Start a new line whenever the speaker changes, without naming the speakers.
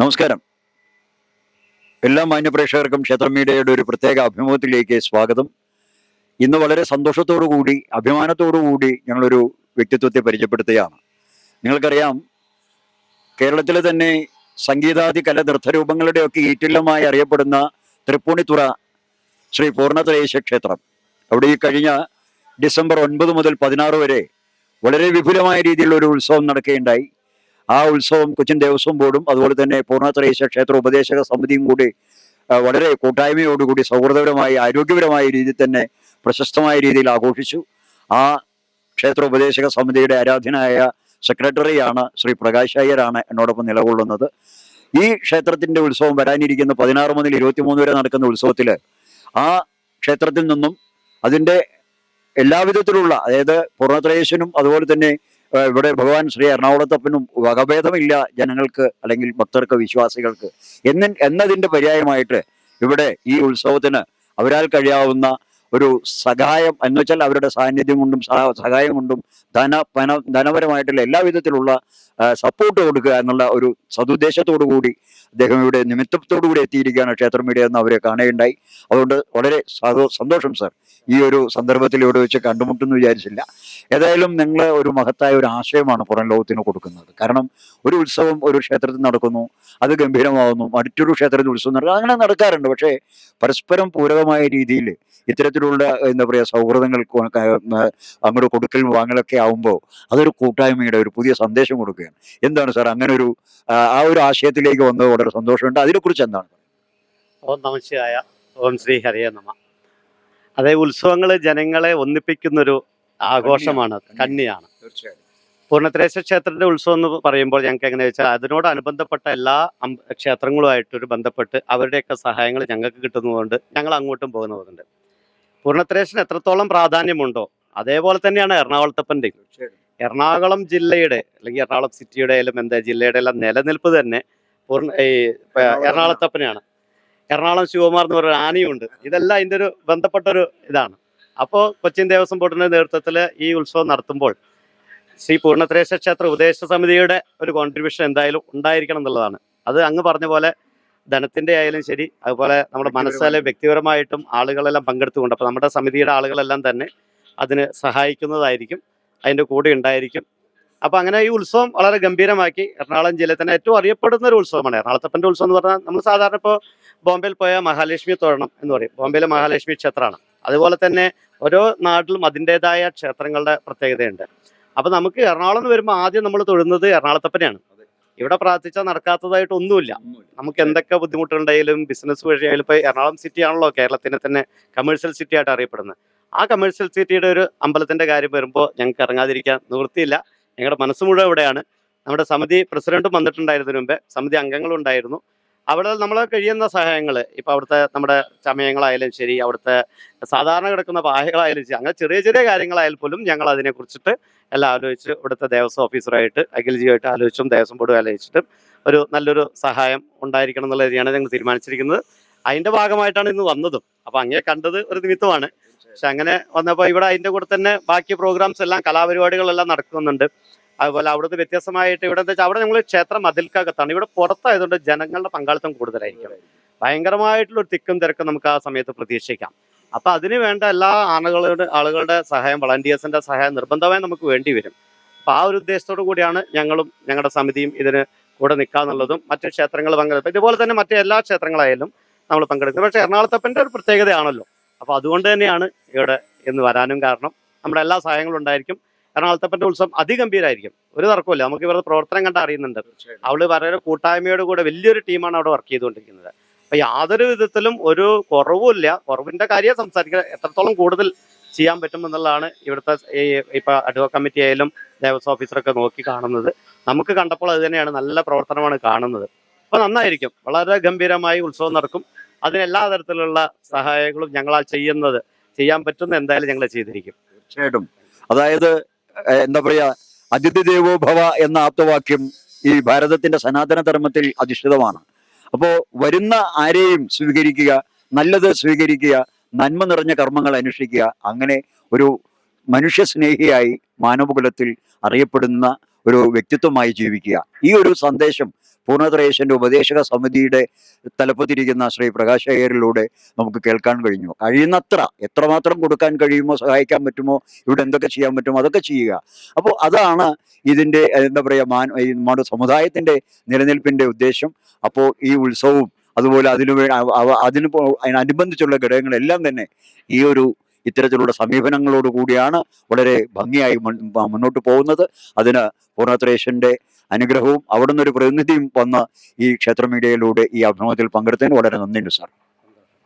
നമസ്കാരം. എല്ലാ മാന്യപ്രേക്ഷകർക്കും ക്ഷേത്ര മീഡിയയുടെ ഒരു പ്രത്യേക അഭിമുഖത്തിലേക്ക് സ്വാഗതം. ഇന്ന് വളരെ സന്തോഷത്തോടു കൂടി അഭിമാനത്തോടു കൂടി ഞങ്ങളൊരു വ്യക്തിത്വത്തെ പരിചയപ്പെടുത്തുകയാണ്. നിങ്ങൾക്കറിയാം കേരളത്തിലെ തന്നെ സംഗീതാദി കല നൃത്തരൂപങ്ങളുടെയൊക്കെ ഈറ്റില്ലമായി അറിയപ്പെടുന്ന തൃപ്പൂണിത്തുറ ശ്രീ പൂർണത്രയേശ ക്ഷേത്രം. അവിടെ ഈ കഴിഞ്ഞ ഡിസംബർ ഒൻപത് മുതൽ പതിനാറ് വരെ വളരെ വിപുലമായ രീതിയിലുള്ള ഒരു ഉത്സവം നടക്കുകയുണ്ടായി. ആ ഉത്സവം കൊച്ചിൻ ദേവസ്വം ബോർഡും അതുപോലെ തന്നെ പൂർണത്രയേശ ക്ഷേത്ര ഉപദേശക സമിതിയും കൂടി വളരെ കൂട്ടായ്മയോടുകൂടി സൗഹൃദപരമായി ആരോഗ്യപരമായ രീതിയിൽ തന്നെ പ്രശസ്തമായ രീതിയിൽ ആഘോഷിച്ചു. ആ ക്ഷേത്ര ഉപദേശക സമിതിയുടെ ആരാധനായ സെക്രട്ടറിയാണ് ശ്രീ പ്രകാശ് അയ്യരാണ് എന്നോടൊപ്പം നിലകൊള്ളുന്നത്. ഈ ക്ഷേത്രത്തിന്റെ ഉത്സവം വരാനിരിക്കുന്ന പതിനാറ് മുതൽ ഇരുപത്തിമൂന്ന് വരെ നടക്കുന്ന ഉത്സവത്തിൽ ആ ക്ഷേത്രത്തിൽ നിന്നും അതിന്റെ എല്ലാവിധത്തിലുള്ള അതായത് പൂർണത്രയേശനും അതുപോലെ തന്നെ ഇവിടെ ഭഗവാൻ ശ്രീ എറണാകുളത്തപ്പനും വകഭേദമില്ല ജനങ്ങൾക്ക് അല്ലെങ്കിൽ ഭക്തർക്ക് വിശ്വാസികൾക്ക്. എന്ന എന്നതിന്റെ പര്യായമായിട്ട് ഇവിടെ ഈ ഉത്സവത്തിന് അവരാൽ കഴിയാവുന്ന ഒരു സഹായം എന്ന് വെച്ചാൽ അവരുടെ സാന്നിധ്യം കൊണ്ടും സഹായം കൊണ്ടും ധന പന ധനപരമായിട്ടുള്ള എല്ലാ വിധത്തിലുള്ള സപ്പോർട്ട് കൊടുക്കുക എന്നുള്ള ഒരു സതുദ്ദേശത്തോടു കൂടി അദ്ദേഹം ഇവിടെ നിമിത്തത്തോടു കൂടി എത്തിയിരിക്കുകയാണ് ക്ഷേത്ര മീഡിയ എന്ന് അവരെ കാണുകയുണ്ടായി. അതുകൊണ്ട് വളരെ സന്തോഷം സർ ഈ ഒരു സന്ദർഭത്തിൽ ഇവിടെ വെച്ച് കണ്ടുമുട്ടുന്ന വിചാരിച്ചില്ല. ഏതായാലും നിങ്ങൾ ഒരു മഹത്തായ ഒരു ആശയമാണ് പുറം ലോകത്തിന് കൊടുക്കുന്നത്. കാരണം ഒരു ഉത്സവം ഒരു ക്ഷേത്രത്തിൽ നടക്കുന്നു അത് ഗംഭീരമാവുന്നു മറ്റൊരു ക്ഷേത്രത്തിൽ ഉത്സവം നടക്കുന്നു അങ്ങനെ നടക്കാറുണ്ട്. പക്ഷേ പരസ്പരം പൂരകമായ രീതിയിൽ ഇത്തരത്തിലുള്ള എന്താ പറയുക സൗഹൃദങ്ങൾ അങ്ങോട്ട് കൊടുക്കലും വാങ്ങലൊക്കെ ആവുമ്പോൾ അതൊരു കൂട്ടായ്മയുടെ ഒരു പുതിയ സന്ദേശം കൊടുക്കുകയാണ്. എന്താണ് സാർ അങ്ങനെ ഒരു ആ, ഒരു ആശയത്തിലേക്ക് വന്നത് വളരെ സന്തോഷമുണ്ട്. അതിനെക്കുറിച്ച് എന്താണ്?
ഓം നമശിവായ ഓം ശ്രീ ഹരിയ നമ. അതേ ഉത്സവങ്ങൾ ജനങ്ങളെ ഒന്നിപ്പിക്കുന്നൊരു ആഘോഷമാണ്. കന്നിയാണ്
തീർച്ചയായും.
പൂർണത്രേശ്വര ക്ഷേത്രത്തിന്റെ ഉത്സവം എന്ന് പറയുമ്പോൾ ഞങ്ങൾക്ക് എങ്ങനെ വെച്ചാൽ അതിനോട് അനുബന്ധപ്പെട്ട എല്ലാ ക്ഷേത്രങ്ങളുമായിട്ട് ക്ഷേത്രങ്ങളുമായിട്ടൊരു ബന്ധപ്പെട്ട് അവരുടെയൊക്കെ സഹായങ്ങൾ ഞങ്ങൾക്ക് കിട്ടുന്നതുകൊണ്ട് ഞങ്ങൾ അങ്ങോട്ടും പോകുന്നതുണ്ട് പൂർണത്രേശ്വരന് എത്രത്തോളം പ്രാധാന്യമുണ്ടോ? അതേപോലെ തന്നെയാണ് എറണാകുളത്തപ്പന്റെ. എറണാകുളം ജില്ലയുടെ അല്ലെങ്കിൽ എറണാകുളം സിറ്റിയുടെ എന്താ ജില്ലയുടെ എല്ലാം നിലനിൽപ്പ് തന്നെ പൂർണ ഈ എറണാകുളത്തപ്പനെയാണ്. എറണാകുളം ശിവകുമാർ എന്ന് പറയുന്ന ആനയുണ്ട്. ഇതെല്ലാം ഇതിന്റെ ഒരു ബന്ധപ്പെട്ടൊരു ഇതാണ്. അപ്പോൾ കൊച്ചിൻ ദേവസ്വം ബോർഡിന്റെ നേതൃത്വത്തിൽ ഈ ഉത്സവം നടത്തുമ്പോൾ ശ്രീ പൂർണത്രേശ്വര ക്ഷേത്ര ഉപദേശ സമിതിയുടെ ഒരു കോൺട്രിബ്യൂഷൻ എന്തായാലും ഉണ്ടായിരിക്കണം എന്നുള്ളതാണ്. അത് അങ്ങ് പറഞ്ഞ പോലെ ധനത്തിന്റെ ആയാലും ശരി അതുപോലെ നമ്മുടെ മനസ്സിലെ വ്യക്തിപരമായിട്ടും ആളുകളെല്ലാം പങ്കെടുത്തുകൊണ്ട് അപ്പോൾ നമ്മുടെ സമിതിയുടെ ആളുകളെല്ലാം തന്നെ അതിന് സഹായിക്കുന്നതായിരിക്കും അതിന്റെ കൂടെ ഉണ്ടായിരിക്കും. അപ്പോൾ അങ്ങനെ ഈ ഉത്സവം വളരെ ഗംഭീരമാക്കി എറണാകുളം ജില്ലയിൽ തന്നെ ഏറ്റവും അറിയപ്പെടുന്ന ഒരു ഉത്സവമാണ്. എറണാകുളത്തപ്പന്റെ ഉത്സവം എന്ന് പറഞ്ഞാൽ നമ്മൾ സാധാരണ ഇപ്പോൾ ബോംബെയിൽ പോയ മഹാലക്ഷ്മി തോരണം എന്ന് പറയും. ബോംബെയിലെ മഹാലക്ഷ്മി ക്ഷേത്രമാണ്. അതുപോലെ തന്നെ ഓരോ നാട്ടിലും അതിന്റെതായ ക്ഷേത്രങ്ങളുടെ പ്രത്യേകതയുണ്ട്. അപ്പോൾ നമുക്ക് എറണാകുളം എന്ന് വരുമ്പോൾ ആദ്യം നമ്മൾ തൊഴുന്നത് എറണാകുളത്തപ്പനെയാണ്. ഇവിടെ പ്രാർത്ഥിച്ചാൽ നടക്കാത്തതായിട്ട് ഒന്നുമില്ല. നമുക്ക് എന്തൊക്കെ ബുദ്ധിമുട്ടുണ്ടെങ്കിലും ബിസിനസ് വഴിയായാലും ഇപ്പോൾ എറണാകുളം സിറ്റി ആണല്ലോ കേരളത്തിനെ തന്നെ കമേഴ്ഷ്യൽ സിറ്റി ആയിട്ട് അറിയപ്പെടുന്നത്. ആ കമേഴ്ഷ്യൽ സിറ്റിയുടെ ഒരു അമ്പലത്തിന്റെ കാര്യം വരുമ്പോൾ ഞങ്ങൾക്ക് ഇറങ്ങാതിരിക്കാൻ നിവൃത്തിയില്ല. ഞങ്ങളുടെ മനസ്സ് മുഴുവൻ ഇവിടെയാണ്. നമ്മുടെ സമിതി പ്രസിഡന്റും വന്നിട്ടുണ്ടായിരുന്നതിന് മുമ്പേ സമിതി അംഗങ്ങളും ഉണ്ടായിരുന്നു അവിടെ നമ്മൾ കഴിയുന്ന സഹായങ്ങൾ ഇപ്പം അവിടുത്തെ നമ്മുടെ ചമയങ്ങളായാലും ശരി അവിടുത്തെ സാധാരണ കിടക്കുന്ന പായകളായാലും ശരി അങ്ങനെ ചെറിയ ചെറിയ കാര്യങ്ങളായാലും പോലും ഞങ്ങൾ അതിനെക്കുറിച്ചിട്ട് എല്ലാം ആലോചിച്ച് ഇവിടുത്തെ ദേവസ്വം ഓഫീസറായിട്ട് അഖിൽജിയുമായിട്ട് ആലോചിച്ചും ദേവസ്വം ബോർഡും ആലോചിച്ചിട്ടും ഒരു നല്ലൊരു സഹായം ഉണ്ടായിരിക്കണം എന്നുള്ള രീതിയാണ് ഞങ്ങൾ തീരുമാനിച്ചിരിക്കുന്നത്. അതിന്റെ ഭാഗമായിട്ടാണ് ഇന്ന് വന്നതും. അപ്പം അങ്ങേ കണ്ടത് ഒരു നിമിത്തമാണ്. പക്ഷെ അങ്ങനെ വന്നപ്പോൾ ഇവിടെ അതിന്റെ കൂടെ തന്നെ ബാക്കി പ്രോഗ്രാംസ് എല്ലാം കലാപരിപാടികളെല്ലാം നടക്കുന്നുണ്ട്. അതുപോലെ അവിടുത്തെ വ്യത്യസ്തമായിട്ട് ഇവിടെ എന്താ അവിടെ ഞങ്ങൾ ക്ഷേത്രം മതിൽക്കകത്താണ് ഇവിടെ പുറത്തായതുകൊണ്ട് ജനങ്ങളുടെ പങ്കാളിത്തം കൂടുതലായിരിക്കും. ഭയങ്കരമായിട്ടുള്ള ഒരു തിക്കും തിരക്കും നമുക്ക് ആ സമയത്ത് പ്രതീക്ഷിക്കാം. അപ്പൊ അതിന് വേണ്ട എല്ലാ ആളുകളുടെ ആളുകളുടെ സഹായം വളണ്ടിയേഴ്സിന്റെ സഹായം നിർബന്ധമായി നമുക്ക് വേണ്ടി വരും. അപ്പൊ ആ ഒരു ഉദ്ദേശത്തോടു കൂടിയാണ് ഞങ്ങളും ഞങ്ങളുടെ സമിതിയും ഇതിന് കൂടെ നിൽക്കാന്നുള്ളതും മറ്റു ക്ഷേത്രങ്ങൾ പങ്കെടുക്കും ഇതുപോലെ തന്നെ മറ്റു എല്ലാ ക്ഷേത്രങ്ങളായാലും നമ്മൾ പങ്കെടുക്കുന്നത് പക്ഷേ എറണാകുളത്തപ്പന്റെ ഒരു പ്രത്യേകതയാണല്ലോ. അപ്പോൾ അതുകൊണ്ട് തന്നെയാണ് ഇവിടെ ഇന്ന് വരാനും കാരണം. നമ്മുടെ എല്ലാ സഹായങ്ങളും ഉണ്ടായിരിക്കും. എറണാകുളത്തപ്പന്റെ ഉത്സവം അതിഗംഭീരായിരിക്കും. ഒരു തർക്കമില്ല നമുക്ക് ഇവരുടെ പ്രവർത്തനം കണ്ട അറിയുന്നുണ്ട്. അവൾ വളരെ കൂട്ടായ്മയോട് കൂടെ വലിയൊരു ടീമാണ് അവിടെ വർക്ക് ചെയ്തുകൊണ്ടിരിക്കുന്നത്. അപ്പൊ യാതൊരു വിധത്തിലും ഒരു കുറവുമില്ല കുറവിന്റെ കാര്യം സംസാരിക്കുക. എത്രത്തോളം കൂടുതൽ ചെയ്യാൻ പറ്റുമെന്നുള്ളതാണ് ഇവിടുത്തെ ഈ ഇപ്പൊ അഡ്വ കമ്മിറ്റി ആയാലും ദേവസ്വം ഓഫീസറൊക്കെ നോക്കി കാണുന്നത്. നമുക്ക് കണ്ടപ്പോൾ അത് തന്നെയാണ് നല്ല പ്രവർത്തനമാണ് കാണുന്നത്. അപ്പൊ നന്നായിരിക്കും. വളരെ ഗംഭീരമായി ഉത്സവം നടക്കും. അതിന് എല്ലാ തരത്തിലുള്ള സഹായങ്ങളും ഞങ്ങളാ ചെയ്യുന്നത്. ചെയ്യാൻ പറ്റുന്ന എന്തായാലും ഞങ്ങൾ ചെയ്തിരിക്കും.
തീർച്ചയായിട്ടും. അതായത് എന്താ പറയാ അതിഥി ദേവോ ഭവ എന്ന ആപ്തവാക്യം ഈ ഭാരതത്തിന്റെ സനാതന ധർമ്മത്തിൽ അധിഷ്ഠിതമാണ്. അപ്പോ വരുന്ന ആരെയും സ്വീകരിക്കുക നല്ലത് സ്വീകരിക്കുക നന്മ നിറഞ്ഞ കർമ്മങ്ങൾ അനുഷ്ഠിക്കുക അങ്ങനെ ഒരു മനുഷ്യ സ്നേഹിയായി മാനവകുലത്തിൽ അറിയപ്പെടുന്ന ഒരു വ്യക്തിത്വമായി ജീവിക്കുക. ഈ ഒരു സന്ദേശം പൂർണത്രയേശന്റെ ഉപദേശക സമിതിയുടെ തലപ്പത്തിരിക്കുന്ന ശ്രീ പ്രകാശ് അയ്യരിലൂടെ നമുക്ക് കേൾക്കാൻ കഴിഞ്ഞു. കഴിയുന്നത്ര എത്രമാത്രം കൊടുക്കാൻ കഴിയുമോ സഹായിക്കാൻ പറ്റുമോ ഇവിടെ എന്തൊക്കെ ചെയ്യാൻ പറ്റുമോ അതൊക്കെ ചെയ്യുക. അപ്പോൾ അതാണ് ഇതിന്റെ എന്താ പറയുക മാൻ നമ്മുടെ സമുദായത്തിന്റെ നിലനിൽപ്പിന്റെ ഉദ്ദേശം. അപ്പോൾ ഈ ഉത്സവവും അതുപോലെ അതിനു അതിന് അതിനനുബന്ധിച്ചുള്ള ഘടകങ്ങളെല്ലാം തന്നെ ഈ ഒരു ഇത്തരത്തിലുള്ള സമീപനങ്ങളോട് കൂടിയാണ് വളരെ ഭംഗിയായി മുന്നോട്ട് പോകുന്നത്. അതിന് പൂർണത്രേശന്റെ അനുഗ്രഹവും അവിടുന്ന് ഒരു പ്രതിനിധിയും വന്ന് ഈ ക്ഷേത്ര മീഡിയയിലൂടെ ഈ അഭിമുഖത്തിൽ പങ്കെടുത്തതിന് വളരെ നന്ദിയുണ്ട് സാർ.